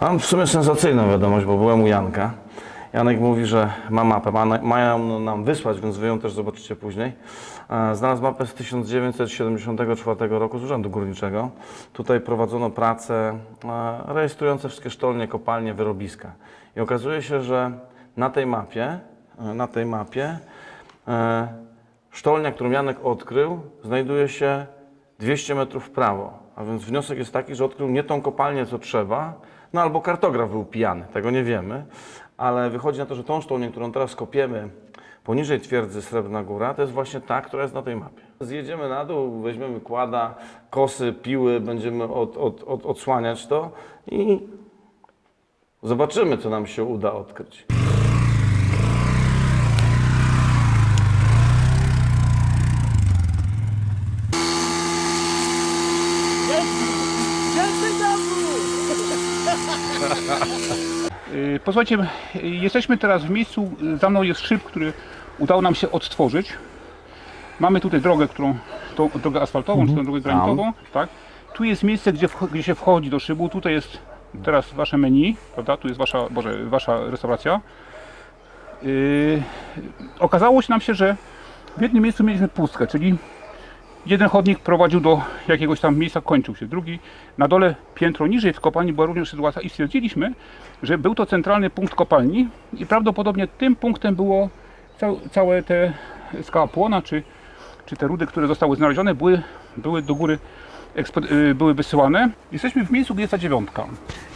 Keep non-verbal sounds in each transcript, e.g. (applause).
Mam w sumie sensacyjną wiadomość, bo byłem u Janka. Janek mówi, że ma mapę, ma, mają nam wysłać, więc wy ją też zobaczycie później. E, Znalazł mapę z 1974 roku z Urzędu Górniczego. Tutaj prowadzono prace e, rejestrujące wszystkie sztolnie, kopalnie, wyrobiska. I okazuje się, że na tej mapie, e, na tej mapie sztolnia, którą Janek odkrył, znajduje się 200 metrów w prawo. A więc wniosek jest taki, że odkrył nie tą kopalnię, co trzeba, no albo kartograf był pijany, tego nie wiemy, ale wychodzi na to, że tą sztolnię, którą teraz kopiemy poniżej twierdzy Srebrna Góra, to jest właśnie ta, która jest na tej mapie. Zjedziemy na dół, weźmiemy kłada, kosy, piły, będziemy od, od, od, odsłaniać to i zobaczymy, co nam się uda odkryć. Y, Posłuchajcie, y, jesteśmy teraz w miejscu, za mną jest szyb, który udało nam się odtworzyć. Mamy tutaj drogę, którą, tą drogę asfaltową, czy tę drogę granitową, tak? Tu jest miejsce, gdzie, gdzie się wchodzi do szybu, tutaj jest teraz wasze menu, prawda? Tu jest wasza, Boże, wasza restauracja. Yy, okazało się nam się, że w jednym miejscu mieliśmy pustkę, czyli Jeden chodnik prowadził do jakiegoś tam miejsca, kończył się. Drugi na dole, piętro niżej w kopalni była również sytuacja i stwierdziliśmy, że był to centralny punkt kopalni i prawdopodobnie tym punktem było cał, całe te skała płona, czy, czy te rudy, które zostały znalezione, były, były do góry y, były wysyłane. Jesteśmy w miejscu, gdzie jest ta dziewiątka.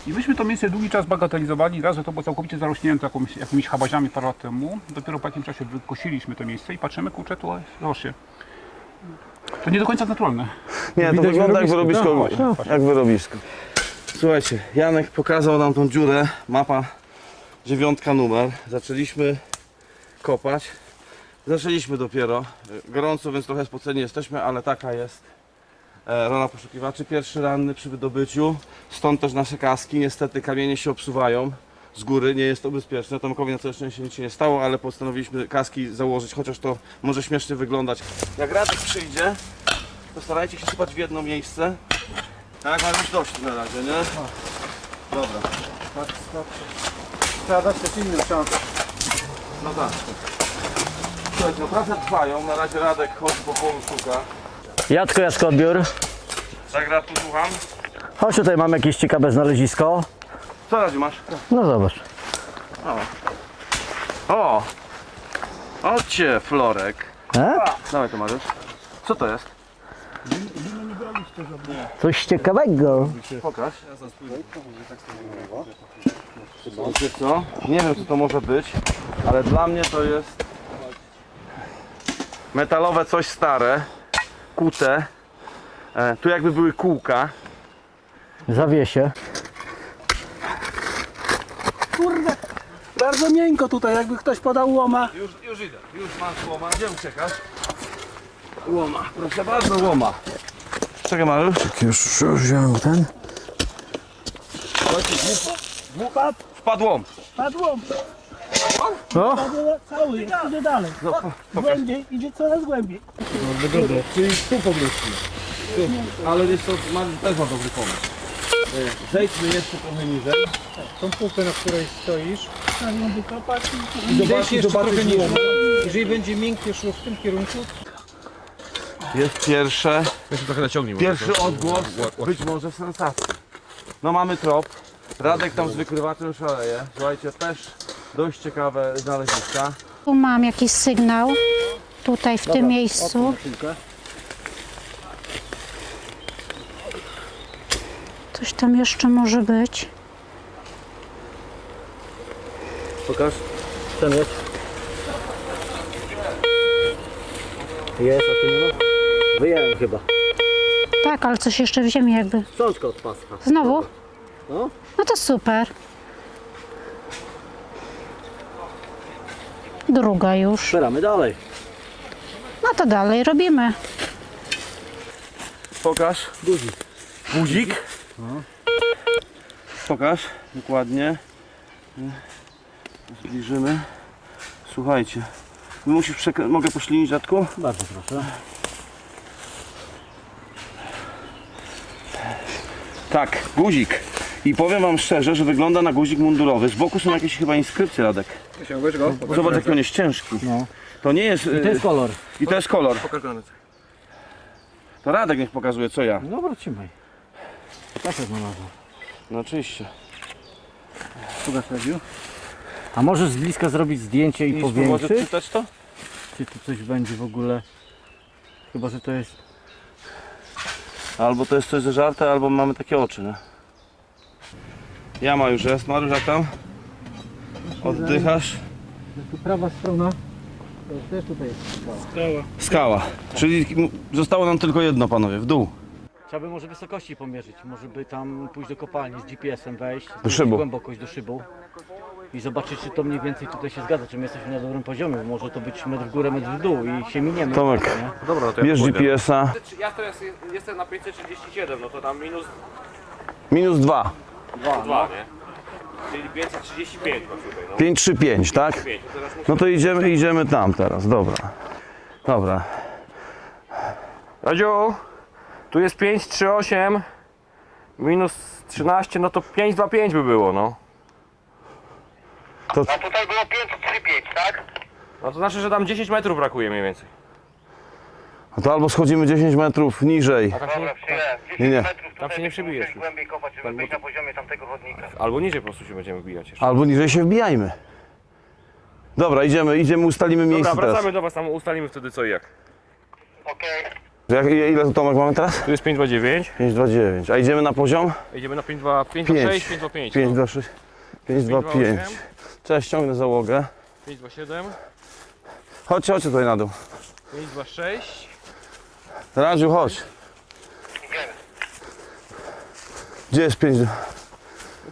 I myśmy to miejsce długi czas bagatelizowali, raz, że to było całkowicie zarośnięte jakimiś, jakimiś chabaziami parę lat temu. Dopiero po jakimś czasie wykosiliśmy to miejsce i patrzymy, kurczę, tu zobaczcie. To nie do końca naturalne. Nie, to Widać wygląda jak wyrobisko. wyrobisko. No, jak wyrobisko. Słuchajcie, Janek pokazał nam tą dziurę, mapa dziewiątka numer. Zaczęliśmy kopać. Zaczęliśmy dopiero. Gorąco, więc trochę spoceni jesteśmy, ale taka jest e, rola poszukiwaczy. Pierwszy ranny przy wydobyciu, stąd też nasze kaski. Niestety kamienie się obsuwają z góry, nie jest to bezpieczne. Tomkowi na całe szczęście nic się nie stało, ale postanowiliśmy kaski założyć, chociaż to może śmiesznie wyglądać. Jak Radek przyjdzie, to starajcie się sypać w jedno miejsce. Tak, mam już dość na razie, nie? Dobra. Tak, Trzeba dać też innym szansę. No tak. Słuchajcie, no prace trwają, na razie Radek chodzi po polu szuka. Jacko Jaskobiór. Tak, Radku, słucham. Chodź tutaj mam jakieś ciekawe znalezisko. Co Radziu masz? No zobacz. O! Ocie, Florek. E? Dawaj to Mariusz. Co to jest? Coś ciekawego. Pokaż. Wiecie co? Nie wiem co to może być, ale dla mnie to jest metalowe coś stare, kute. E, tu jakby były kółka. Zawiesie. Bardzo miękko tutaj, jakby ktoś podał łoma. Już, już idę, już masz łoma. Gdzie uciekasz? Łoma, proszę bardzo, łoma. Czekaj Mariusz. Już, już wziąłem ten. Padł, Wpadł łom. padł łom. O, Padł cały, idzie dalej. Głębiej, idzie coraz głębiej. Ale wiesz co, też ma dobry pomysł. Zejdźmy jeszcze trochę niżej. tą półkę, na której stoisz. Ją wykopać i I zobacz, jeszcze trochę niżej. Jeżeli będzie miękkie szło w tym kierunku, Jest pierwsze, Jeszcze trochę naciągnij. może pierwszy to- odgłos, być może sensacji. No mamy trop. Radek tam z wykrywaczem szaleje. Słuchajcie, też dość ciekawe znaleziska. Tu mam jakiś sygnał, tutaj w tym miejscu. Coś tam jeszcze może być. pokaż. Ten jest. Jest, a ty nie ma? Wyjąłem chyba. Tak, ale coś jeszcze w ziemi jakby. Cząstka od paska. Znowu? No. No to super. Druga już. Szperamy dalej. No to dalej robimy. Pokaż. Guzik. Guzik? Pokaż, dokładnie. Zbliżymy. Słuchajcie. Musisz przekra- Mogę poślinić dziadku? Bardzo proszę. Tak, guzik. I powiem wam szczerze, że wygląda na guzik mundurowy. Z boku są jakieś chyba inskrypcje, Radek. Zobacz jaki on jest ciężki. No. To nie jest... I to jest kolor. I to jest kolor. To Radek niech pokazuje, co ja. No dobra, Tak się znalazło. No oczywiście. Pokaż Radziu. A możesz z bliska zrobić zdjęcie i powiększyć? odczytać to? Czy tu coś będzie w ogóle? Chyba, że to jest... Albo to jest coś ze żarta, albo mamy takie oczy, nie? Jama już jest, Mariusz, jak tam? Oddychasz? Tu prawa strona. To też tutaj jest skała. Skała. Czyli zostało nam tylko jedno, panowie, w dół. Trzeba by może wysokości pomierzyć. Może by tam pójść do kopalni z GPS-em wejść. Do szybu. Głębokość do szybu. I zobaczyć, czy to mniej więcej tutaj się zgadza, czy my jesteśmy na dobrym poziomie. bo Może to być metr w górę, metr w dół i się miniemy. Tomek. Nie? Dobra, no to ja Bierz pójdę. GPS-a. Ja teraz jestem na 537, no to tam minus Minus 2. 2, nie? Czyli 535 masz tutaj, no. 5, 3, 5, tak? 5. To teraz muszę... No to idziemy, idziemy tam teraz, dobra. Dobra. Radziu, tu jest 538 minus 13, no to 525 by było, no. To, Tutaj było 535, tak? No to znaczy, że tam 10 metrów brakuje mniej więcej. no to albo schodzimy 10 metrów niżej. A tak się Dobra, nie, przyjąłem. 10 Nie, nie. metrów tutaj Tam się nie przebijesz już. głębiej kopać, żeby być na poziomie tamtego chodnika. albo niżej po prostu się będziemy bijać jeszcze. Albo niżej się wbijajmy. Dobra, idziemy, idziemy, ustalimy Dobra, miejsce teraz. wracamy do was, tam ustalimy wtedy co i jak. Okej. Jak, ile tu Tomek mamy teraz? Tu jest 529, 5, 2, 9. A idziemy na poziom? idziemy na 526, 525. 5, 2, 6, 5, 2, 5. Cześć, ściągnę załogę. 527, Chodźcie, chodźcie tutaj na dół. 526. Radziu, chodź. Gdzie jest 5? No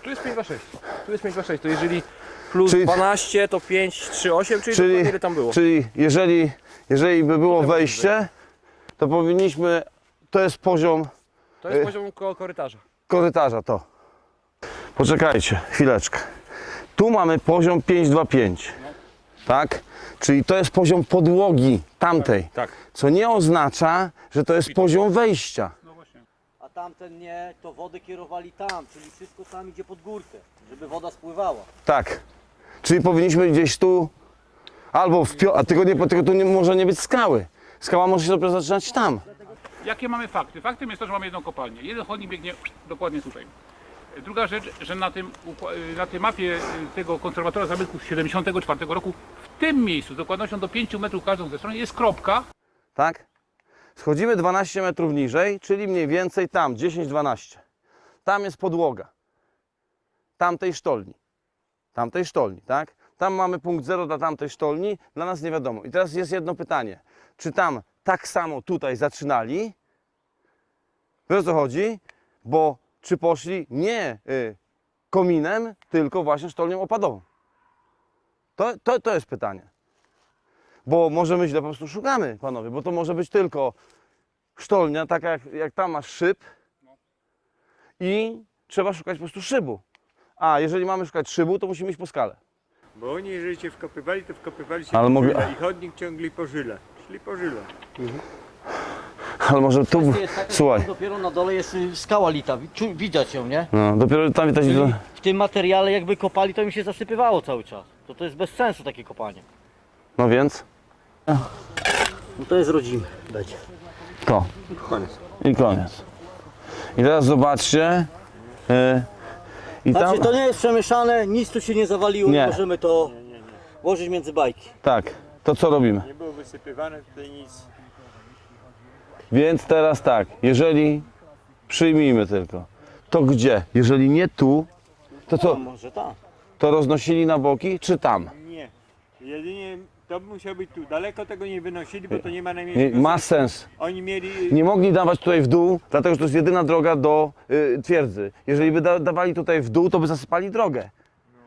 tu jest 526. Tu jest 526, to jeżeli plus Czyli- 12 to 538, czyli, Czyli- ile tam było. Czyli jeżeli, jeżeli by było wejście, to powinniśmy, to jest poziom To jest y- poziom ko- korytarza. korytarza, to. Poczekajcie, chwileczkę. Tu mamy poziom 525, tak? Czyli to jest poziom podłogi tamtej, Tak. co nie oznacza, że to jest poziom wejścia. A tamten nie, to wodę kierowali tam, czyli wszystko tam idzie pod górkę, żeby woda spływała. Tak. Czyli powinniśmy gdzieś tu, albo w pio- a tylko, nie, tylko tu nie, może nie być skały. Skała może się dopiero zaczynać tam. Jakie mamy fakty? Faktem jest to, że mamy jedną kopalnię. Jeden chodnik biegnie dokładnie tutaj. Druga rzecz, że na, tym, na tej mapie y, tego konserwatora zabytków z 74 roku w tym miejscu z dokładnością do 5 metrów każdą ze stron jest kropka, tak? Schodzimy 12 metrów niżej, czyli mniej więcej tam, 10-12. Tam jest podłoga. Tamtej sztolni. Tamtej sztolni, tak? Tam mamy punkt zero dla tamtej sztolni, dla nas nie wiadomo. I teraz jest jedno pytanie. Czy tam tak samo tutaj zaczynali? Wiesz o co chodzi? Bo czy poszli nie y, kominem, tylko właśnie sztolnią opadową? To, to, to jest pytanie. Bo może my źle po prostu szukamy, panowie, bo to może być tylko sztolnia, taka jak, jak tam masz szyb i trzeba szukać po prostu szybu. A jeżeli mamy szukać szybu, to musimy iść po skale. Bo oni, jeżeli się wkopywali, to wkopywali się Ale po mogli- żyle i chodnik ciągli po żyle. Szli po żyle. Ale może tu, Jest taka, słuchaj, Dopiero na dole jest y, skała lita, wi- czu- widać ją, nie? no, dopiero tam widać, Czyli w tym materiale jakby kopali, to im się zasypywało cały czas. To to jest bez sensu takie kopanie. no więc No to jest rodzimy. Będzie. to. I koniec. I teraz zobaczcie. y, I tam, Znaczy to nie jest przemieszane, nic tu się nie zawaliło, Nie. możemy to włożyć między bajki. tak, to co robimy? Nie było wysypywane tutaj nic. Więc teraz tak, jeżeli przyjmijmy tylko, to gdzie? Jeżeli nie tu, to co? Może tak. To roznosili na boki, czy tam? Nie. Jedynie to musiał być tu. Daleko tego nie wynosili, bo to nie ma Nie, najmniejszego ma sensu. sens. Oni mieli... Nie mogli dawać tutaj w dół, dlatego że to jest jedyna droga do y, twierdzy. Jeżeli by da, dawali tutaj w dół, to by zasypali drogę.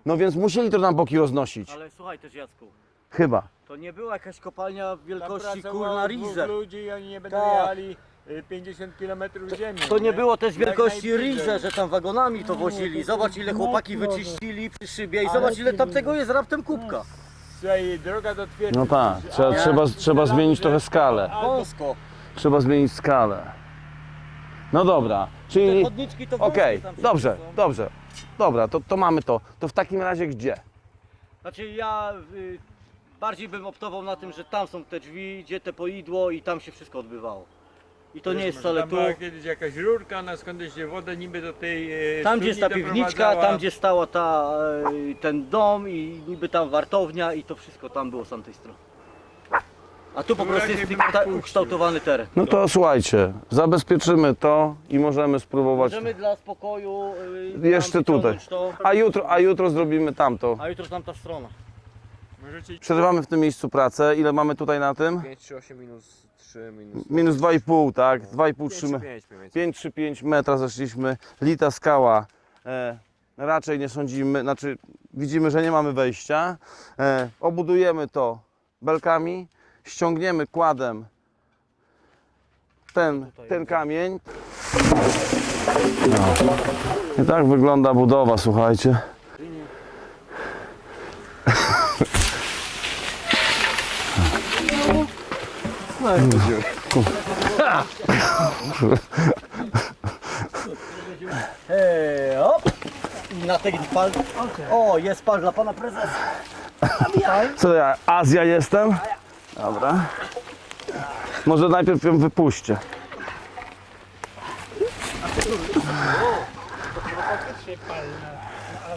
No więc musieli to na boki roznosić. Ale słuchaj też Jacku, Chyba. To nie była jakaś kopalnia Tam wielkości kurna Rize. ludzi i oni nie będą Tak. jechali y, 50 km ziemi. To nie było też wielkości. Rize, że tam wagonami to wozili. Zobacz ile chłopaki wyczyścili przy szybie i zobacz ile tamtego jest raptem kubka. Słuchaj, droga do twierdzy. No tak, trzeba, trzeba, trzeba zmienić trochę skalę. Wąsko. Trzeba zmienić skalę. No dobra, czyli... Chodniczki to Okej, tam dobrze, są. dobrze. Dobra, to, to mamy to. To w takim razie gdzie? Znaczy ja y, bardziej bym optował na tym, że tam są te drzwi, gdzie te poidło i tam się wszystko odbywało. I to nie jest wcale Tam tu. była kiedyś jakaś rurka, na skądś się woda niby do tej e, Tam gdzie jest ta piwniczka, doprowadzała. tam gdzie stała ta, y, ten dom i niby tam wartownia i to wszystko tam było z tamtej strony. A tu po Tu prostu jest raczej ta, bym ukształtowany teren. No to słuchajcie, zabezpieczymy to i możemy spróbować. Możemy dla spokoju y, Jeszcze tam tutaj. wyciągnąć To, A jutro, a jutro zrobimy tamto. a jutro tamta strona. Możecie Przerywamy w tym miejscu pracę. Ile mamy tutaj na tym? 5, 3, 8 minus 3 minus Minus 2,5, tak? 2,5, 3 5, me- 5 mniej więcej. 5 czy 5 metra zeszliśmy. Lita skała. E, raczej nie sądzimy, znaczy widzimy, że nie mamy wejścia. E, obudujemy to belkami, ściągniemy kładem ten, ten kamień. No. I tak wygląda budowa, słuchajcie. Hej, hop! I na tej pal... O, jest pal dla pana prezesa. Co ja, Azja jestem? Dobra. Może najpierw ją wypuśćcie.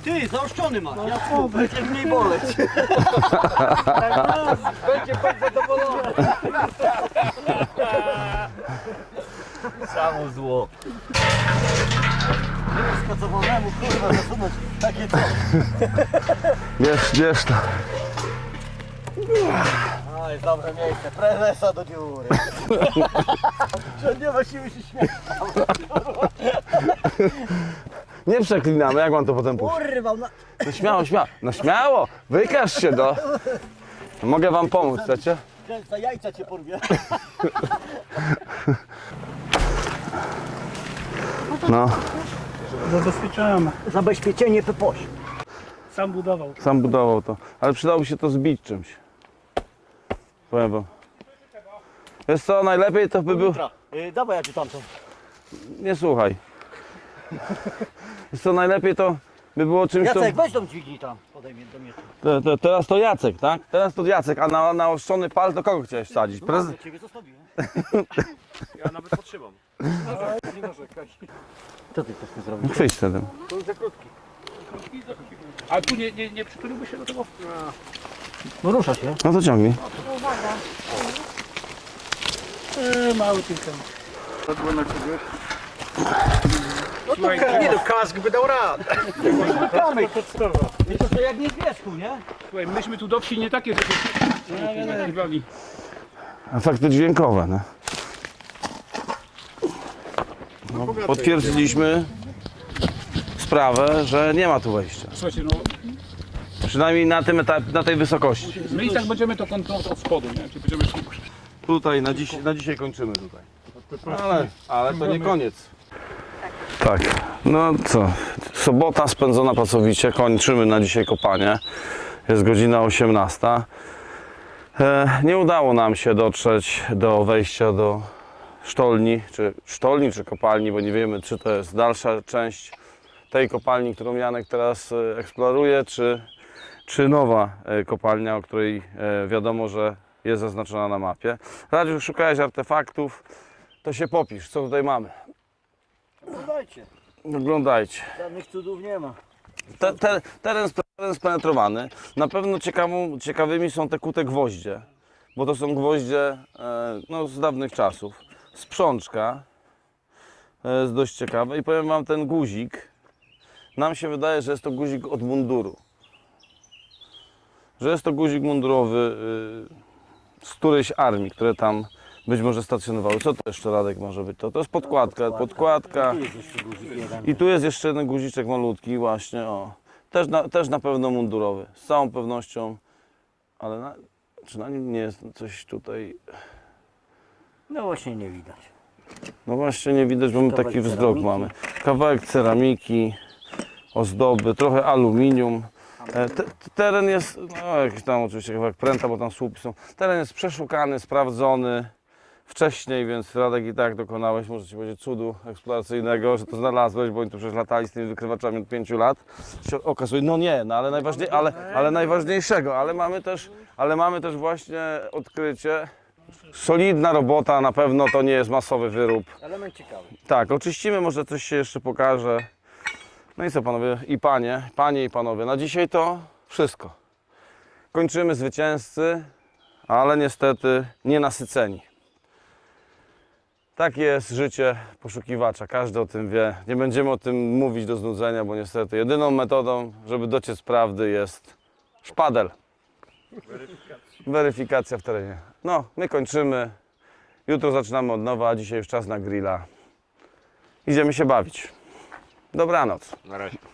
Ty, zaoszczony masz. Ja będzie mniej boleć. (laughs) będzie pan zadowolony. Samo zło. Skacowanemu kurwa zasunąć takie coś. Bierz, bierz to. A, jest dobre miejsce. Prezesa do dziury. (laughs) Że nie siły się śmiać. (laughs) Nie przeklinamy, jak mam to potem puścić? Kurwa, na... No śmiało, śmiało. No śmiało, wykaż się do. Mogę wam pomóc, chcecie? za jajca cię porwie. No, Zabezpieczamy. Zabezpieczenie pepoś. Sam budował. sam budował to. Ale przydałoby się to zbić czymś. Powiem wam. Wiesz co, najlepiej to by był... Yy, dawaj ja ci tamtą. Nie słuchaj. Wiesz co, najlepiej to by było czymś, co... Jacek, weź tą dźwignię tam. Podejmie do mnie. Te, te, teraz to Jacek, tak? Teraz to Jacek, a na naoszczony pal to kogo chciałeś wsadzić? Prez... Do ciebie zostawiłem. (laughs) Ja nawet potrzymam. Co ty chcesz zrobić? Chwyć wtedy. A tu nie, nie, nie przytuliłby się do tego? No rusza się. No to ciągnij. E, mały tylko. Nie no, kask by dał radę. Wiecie, to jak nie w wierzchu, nie? Słuchaj, myśmy tu do wsi nie takie rzeczy nagrywali. Efekty dźwiękowe, no. no potwierdziliśmy sprawę, że nie ma tu wejścia. Słuchajcie, no Przynajmniej na tym etapie, na tej wysokości. my i tak będziemy to kontrolować od spodu, nie? Czy będziemy Tutaj na, dziś, na dzisiaj kończymy tutaj. Ale, ale to nie koniec. Tak, no co, sobota spędzona pracowicie, kończymy na dzisiaj kopanie. Jest godzina 18. E, nie udało nam się dotrzeć do wejścia do sztolni, czy sztolni, czy kopalni, bo nie wiemy, czy to jest dalsza część tej kopalni, którą Janek teraz e, eksploruje, czy, czy nowa e, kopalnia, o której wiadomo, że jest zaznaczona na mapie. Radziu, szukałeś artefaktów, to się popisz, co tutaj mamy. Podajcie. Oglądajcie. Żadnych cudów nie ma. Te, te, teren, teren spenetrowany. Na pewno ciekawą, ciekawymi są te kute gwoździe, bo to są gwoździe e, no, z dawnych czasów. Sprzączka e, jest dość ciekawe i powiem Wam, ten guzik, nam się wydaje, że jest to guzik od munduru. Że jest to guzik mundurowy y, z którejś armii, które tam być może stacjonowały. Co to jeszcze, Radek, może być? To, to jest podkładka, podkładka. Guzik jeden. I tu jest jeszcze jeden guziczek malutki właśnie, o. Też na, też na pewno mundurowy, z całą pewnością. Ale na, czy na nim nie jest coś tutaj... No właśnie nie widać. No właśnie nie widać, bo my Kawałek taki wzrok ceramiki. mamy. Kawałek ceramiki, ozdoby, trochę aluminium. E, Te, te- teren jest, no jakiś tam oczywiście kawałek pręta, bo tam słupy są. Teren jest przeszukany, sprawdzony. Wcześniej, więc Radek i tak dokonałeś, muszę Ci powiedzieć, cudu eksploracyjnego, że to znalazłeś, bo oni tu przecież latali z tymi wykrywaczami od 5 lat. Się okazuje, no nie, no ale, najważniej, ale, ale najważniejszego, ale mamy też, ale mamy też właśnie odkrycie, solidna robota, na pewno to nie jest masowy wyrób. Element ciekawy. Tak, oczyścimy, może coś się jeszcze pokaże. No i co panowie i panie, panie i panowie, na dzisiaj to wszystko. Kończymy zwycięzcy, ale niestety nienasyceni. Tak jest życie poszukiwacza, każdy o tym wie. Nie będziemy o tym mówić do znudzenia, bo niestety jedyną metodą, żeby dociec prawdy jest szpadel. Weryfikacja w terenie. No, my kończymy. Jutro zaczynamy od nowa, a dzisiaj już czas na grilla. Idziemy się bawić. Dobranoc. Na razie.